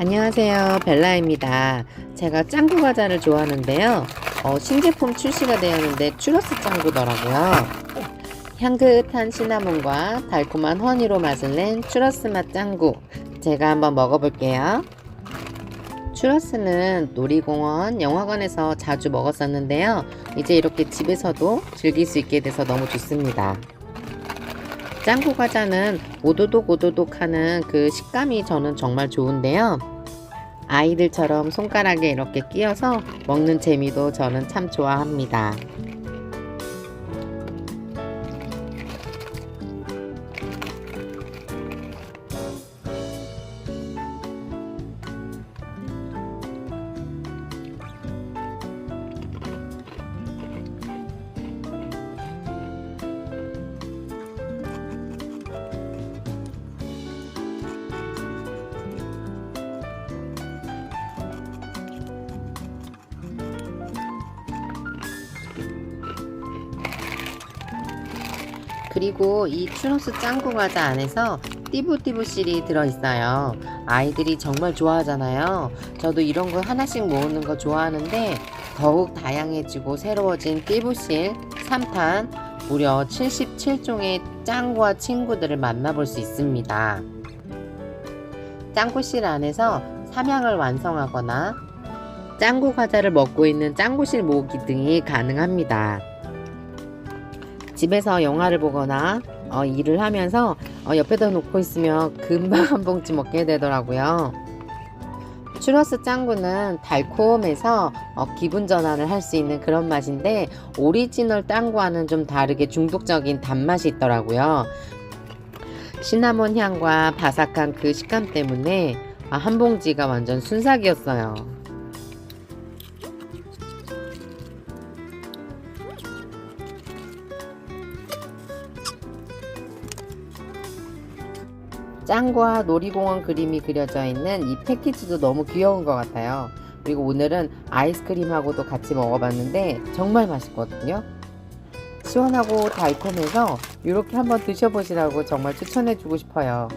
안녕하세요. 벨라입니다. 제가 짱구 과자를 좋아하는데요. 어, 신제품 출시가 되었는데 추러스 짱구더라고요. 향긋한 시나몬과 달콤한 허니로 맛을 낸 추러스 맛 짱구. 제가 한번 먹어볼게요. 추러스는 놀이공원, 영화관에서 자주 먹었었는데요. 이제 이렇게 집에서도 즐길 수 있게 돼서 너무 좋습니다. 짱구 과자는 오도독 오도독 하는 그 식감이 저는 정말 좋은데요. 아이들처럼 손가락에 이렇게 끼어서 먹는 재미도 저는 참 좋아합니다. 그리고 이 추러스 짱구 과자 안에서 띠부띠부 실이 들어있어요. 아이들이 정말 좋아하잖아요. 저도 이런 거 하나씩 모으는 거 좋아하는데 더욱 다양해지고 새로워진 띠부실 3탄 무려 77종의 짱구와 친구들을 만나볼 수 있습니다. 짱구실 안에서 삼양을 완성하거나 짱구 과자를 먹고 있는 짱구실 모으기 등이 가능합니다. 집에서 영화를 보거나 어, 일을 하면서 어, 옆에다 놓고 있으면 금방 한 봉지 먹게 되더라고요. 추러스 짱구는 달콤해서 어, 기분 전환을 할 수 있는 그런 맛인데 오리지널 짱구와는 좀 다르게 중독적인 단맛이 있더라고요. 시나몬 향과 바삭한 그 식감 때문에 아, 한 봉지가 완전 순삭이었어요. 짱과 놀이공원 그림이 그려져 있는 이 패키지도 너무 귀여운 것 같아요. 그리고 오늘은 아이스크림하고도 같이 먹어봤는데 정말 맛있거든요. 시원하고 달콤해서 이렇게 한번 드셔보시라고 정말 추천해주고 싶어요.